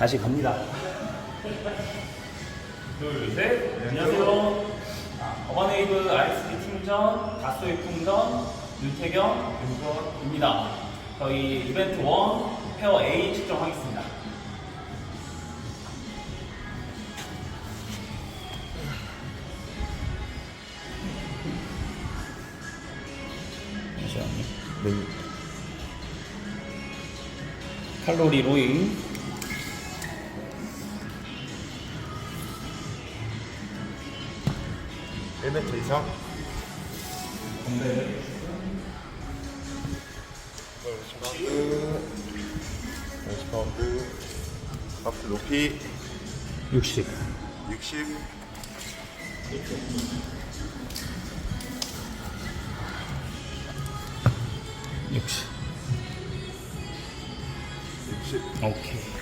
다시 갑니다. 둘, 셋. 안녕하세요. 아, 어바네이브 RSD 팀전, 다소의 풍전, 윤태경, 윤수입니다. 저희 이벤트 1 페어 A 측정하겠습니다. 잠시만요. 메뉴. 칼로리 로잉. 일메트 이상? 건배. 벤치 파운드 박스 높이 60. 60 60. 60 오케이.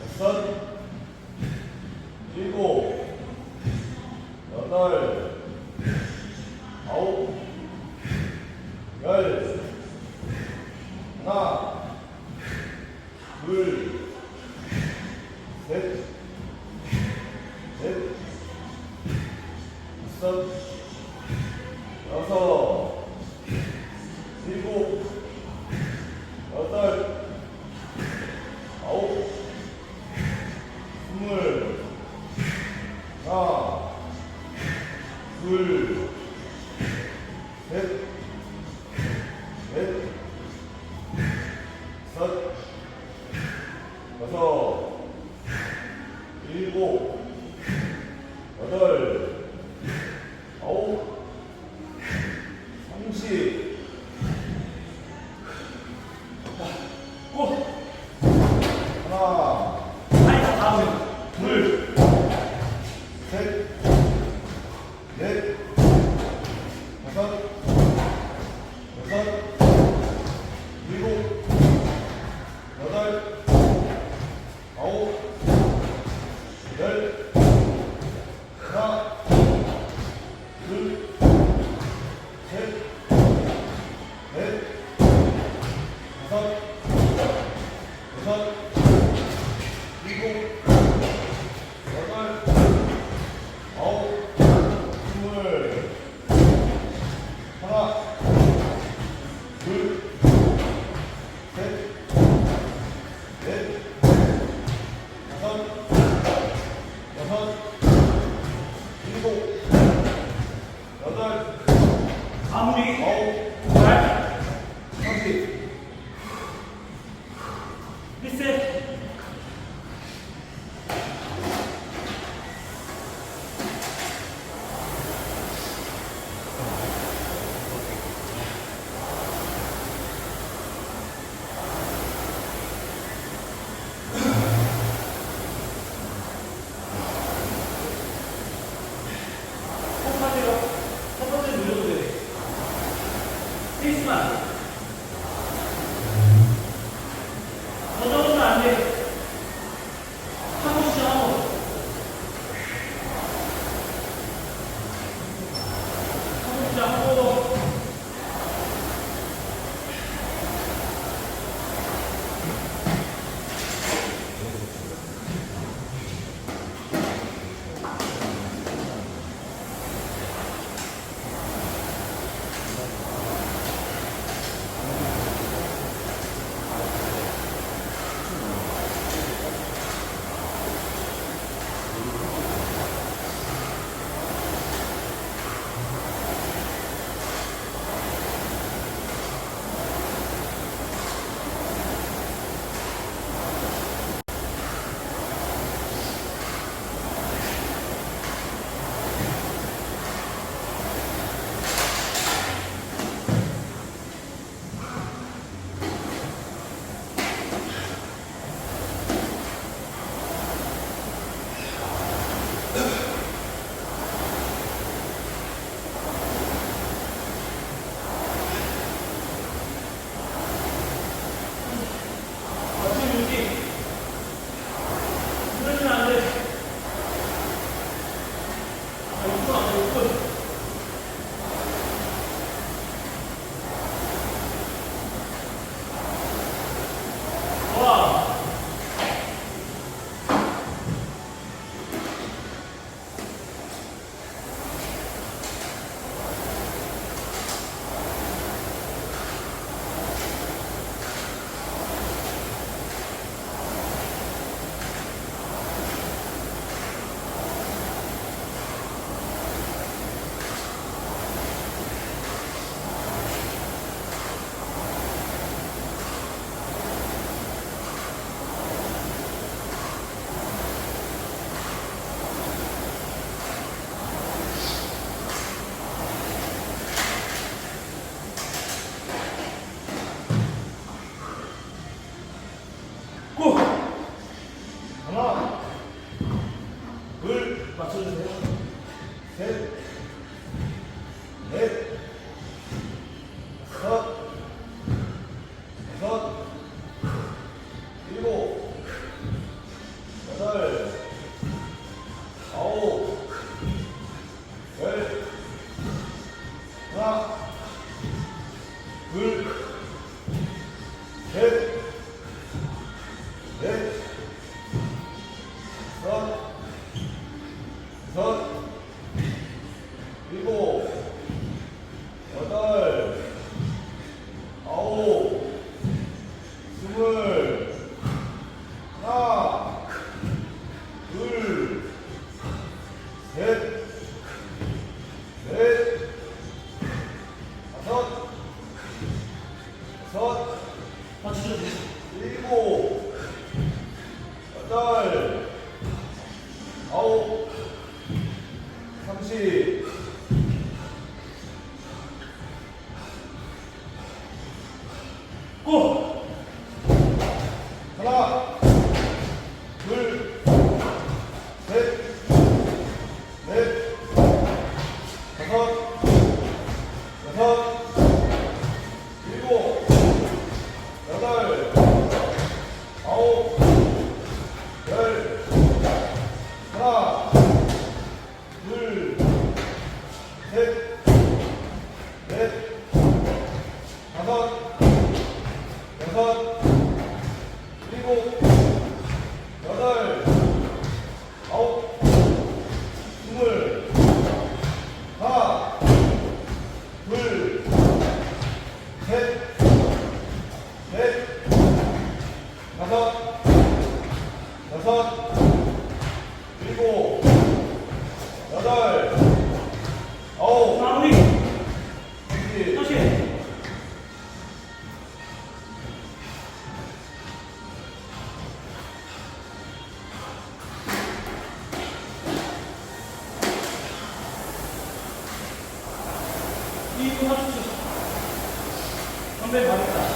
여섯, 일곱, 여덟, 아홉, 열, 다섯, 여섯, 일곱, 여덟, 아홉, 스물, 하나, 둘, 셋, 넷, 다섯, 여섯, 일곱, 여덟, 마무리. 아홉, 잘. 삼십. Islam Luke そう。 선배 받았다.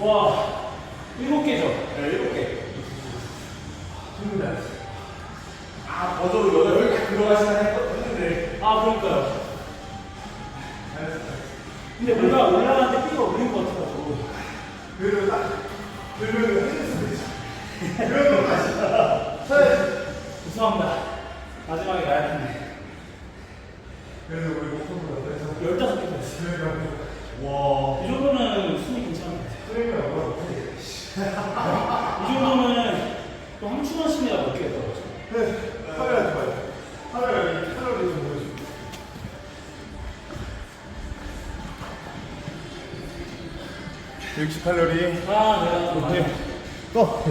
와. 일곱 개죠? 네, 일곱 개. 나이스. 아, 버저로 여덟 개 들어가시나 했는데. 아, 그러니까요. 근데 뭔가 올라가는데 피가 올린 것 같아가지고. 그래도 딱 들면 해줬으면 되지. 그런 것까지. 쳐야지. 죄송합니다. 마지막에 나야 텐데. 그래도 우리 그래서 15개 됐어요. 와. 이 정도면 순위 괜찮은 것 같아요. 트레이너가 뭐라 못해. 이 정도면 또 황충원 씨가 몇 개가 떨어져. 네, 카메라 좋아요. 카메라 이 카메라 좀 보여줘. 60칼로리 아, 내가 또 많이. 또